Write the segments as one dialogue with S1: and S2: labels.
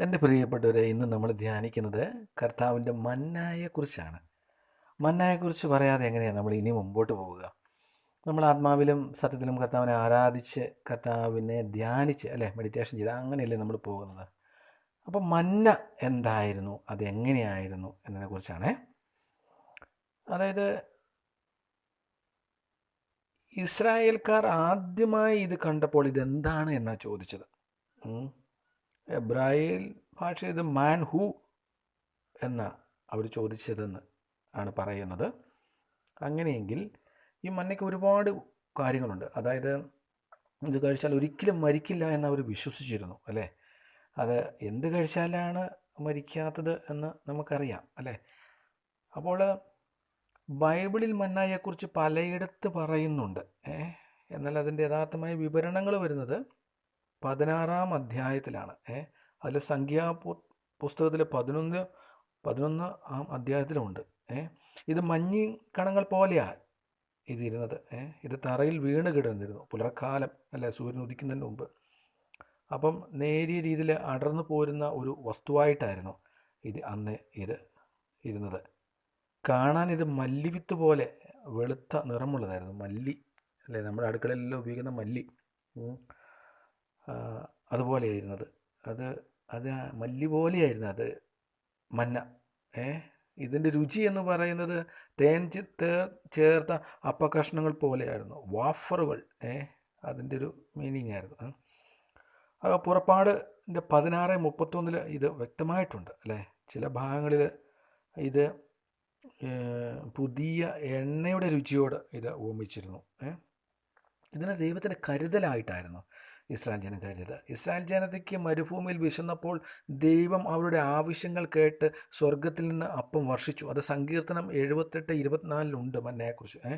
S1: എന്റെ പ്രിയപ്പെട്ടവരെ ഇന്ന് നമ്മൾ ധ്യാനിക്കുന്നത് കർത്താവിന്റെ മന്നായെക്കുറിച്ചാണ്. മന്നായെക്കുറിച്ച് പറയാതെ എങ്ങനെയാണ് നമ്മൾ ഇനി മുമ്പോട്ട് പോവുക? നമ്മൾ ആത്മാവിലും സത്യത്തിലും കർത്താവിനെ ആരാധിച്ച് കർത്താവിനെ ധ്യാനിച്ച് അല്ലേ മെഡിറ്റേഷൻ ചെയ്ത് അങ്ങനെയല്ലേ നമ്മൾ പോകുന്നത്? അപ്പം മന്ന എന്തായിരുന്നു? അതെങ്ങനെയായിരുന്നു എന്നതിനെക്കുറിച്ചാണ്. അതായത് ഇസ്രായേൽക്കാർ ആദ്യമായി ഇത് കണ്ടപ്പോൾ ഇതെന്താണ് എന്നാണ് ചോദിച്ചത്. എബ്രായിൽ ഭാഷ ഇത് മാൻ ഹു എന്ന അവർ ചോദിച്ചതെന്ന് ആണ് പറയുന്നത്. അങ്ങനെയെങ്കിൽ ഈ മന്നയ്ക്ക് ഒരുപാട് കാര്യങ്ങളുണ്ട്. അതായത് ഇത് കഴിച്ചാൽ ഒരിക്കലും മരിക്കില്ല എന്ന് അവർ വിശ്വസിച്ചിരുന്നു അല്ലേ? അത് എന്ത് കഴിച്ചാലാണ് മരിക്കാത്തത് എന്ന് നമുക്കറിയാം അല്ലേ? അപ്പോൾ ബൈബിളിൽ മന്നായെക്കുറിച്ച് പലയിടത്ത് പറയുന്നുണ്ട് ഏഹ് എന്നാൽ അതിന്റെ യഥാർത്ഥമായ വിവരണങ്ങൾ വരുന്നത് പതിനാറാം അധ്യായത്തിലാണ്. ഏ അതിൽ സംഖ്യാ പുസ്തകത്തിലെ പതിനൊന്ന് പതിനൊന്ന് ആം അധ്യായത്തിലുമുണ്ട് ഏ ഇത് മഞ്ഞി കണങ്ങൾ പോലെയാണ് ഇതിരുന്നത്. ഏ ഇത് തറയിൽ വീണ് കിടന്നിരുന്നു. പുലർക്കാലം അല്ലെ സൂര്യൻ ഉദിക്കുന്നതിന് മുമ്പ്. അപ്പം നേരിയ രീതിയിൽ അടർന്നു പോരുന്ന ഒരു വസ്തുവായിട്ടായിരുന്നു ഇത് അന്ന് ഇത് ഇരുന്നത്. കാണാൻ ഇത് മല്ലിവിത്ത് പോലെ വെളുത്ത നിറമുള്ളതായിരുന്നു. മല്ലി അല്ലേ നമ്മുടെ അടുക്കളയിലെല്ലാം ഉപയോഗിക്കുന്ന മല്ലി. അതുപോലെയായിരുന്നത്. അത് അത് അത് മല്ലി പോലെയായിരുന്നു അത്. മന്ന. ഏ? ഇതിന്റെ രുചി എന്ന് പറയുന്നത് തേൻ ചേർ ചേർത്ത അപ്പകഷ്ണങ്ങൾ പോലെയായിരുന്നു. വാഫറുകൾ. ഏ? അതിന്റെ ഒരു മീനിങ് ആയിരുന്നു പുറപ്പാടിന്റെ പതിനാറ് മുപ്പത്തൊന്നിൽ ഇത് വ്യക്തമായിട്ടുണ്ട് അല്ലേ? ചില ഭാഗങ്ങളിൽ ഇത് പുതിയ എണ്ണയുടെ രുചിയോട് ഇത് ഓമിച്ചിരുന്നു ഇതിനെ ദൈവത്തിന്റെ കരുതലായിട്ടായിരുന്നു. ഇസ്രായേൽ ജനം കരുതിയത് ഇസ്രായേൽ ജനതയ്ക്ക് മരുഭൂമിയിൽ വിശന്നപ്പോൾ ദൈവം അവരുടെ ആവശ്യങ്ങൾ കേട്ട് സ്വർഗത്തിൽ നിന്ന് അപ്പം വർഷിച്ചു. അത് സങ്കീർത്തനം എഴുപത്തെട്ട് ഇരുപത്തിനാലിലുണ്ട് മന്നയെക്കുറിച്ച്. ഏ?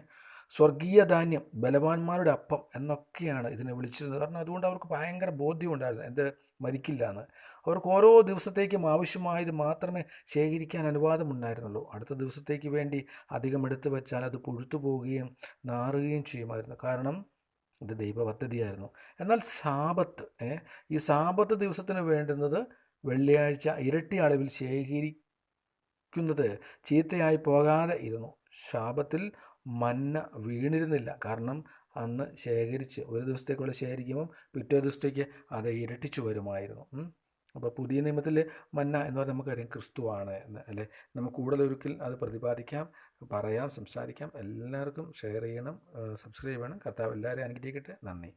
S1: സ്വർഗീയ ധാന്യം ബലവാന്മാരുടെ അപ്പം എന്നൊക്കെയാണ് ഇതിനെ വിളിച്ചിരുന്നത്. കാരണം അതുകൊണ്ട് അവർക്ക് ഭയങ്കര ബോധ്യമുണ്ടായിരുന്നു. എന്ത്? മരിക്കില്ല എന്ന് അവർക്ക് ഓരോ ദിവസത്തേക്കും ആവശ്യമായത് മാത്രമേ ശേഖരിക്കാൻ അനുവാദമുണ്ടായിരുന്നുള്ളൂ. അടുത്ത ദിവസത്തേക്ക് വേണ്ടി അധികം എടുത്തു വെച്ചാൽ അത് പുഴുത്തു പോവുകയും നാറുകയും ചെയ്യുമായിരുന്നു. കാരണം ഇത് ദൈവ പദ്ധതിയായിരുന്നു എന്നാൽ സാപത്ത് ഈ സാപത്ത് ദിവസത്തിന് വേണ്ടുന്നത് വെള്ളിയാഴ്ച ഇരട്ടി അളവിൽ ശേഖരിക്കുന്നത് ചീത്തയായി പോകാതെ ഇരുന്നു. ശാപത്തിൽ മന്ന വീണിരുന്നില്ല. കാരണം അന്ന് ശേഖരിച്ച് ഒരു ദിവസത്തേക്കുള്ള ശേഖരിക്കുമ്പം പിറ്റേ ദിവസത്തേക്ക് അത് ഇരട്ടിച്ചു വരുമായിരുന്നു. അപ്പോൾ പുതിയ നിയമത്തിൽ മന്ന എന്ന് പറഞ്ഞാൽ നമുക്കറിയാം ക്രിസ്തുവാണ് എന്ന് അല്ലേ? നമുക്ക് കൂടുതൽ ഒരിക്കൽ അത് പ്രതിപാദിക്കാം പറയാം സംസാരിക്കാം. എല്ലാവർക്കും ഷെയർ ചെയ്യണം സബ്സ്ക്രൈബ് ചെയ്യണം. കർത്താവ് എല്ലാവരെയും അനുഗ്രഹിക്കട്ടെ. നന്ദി.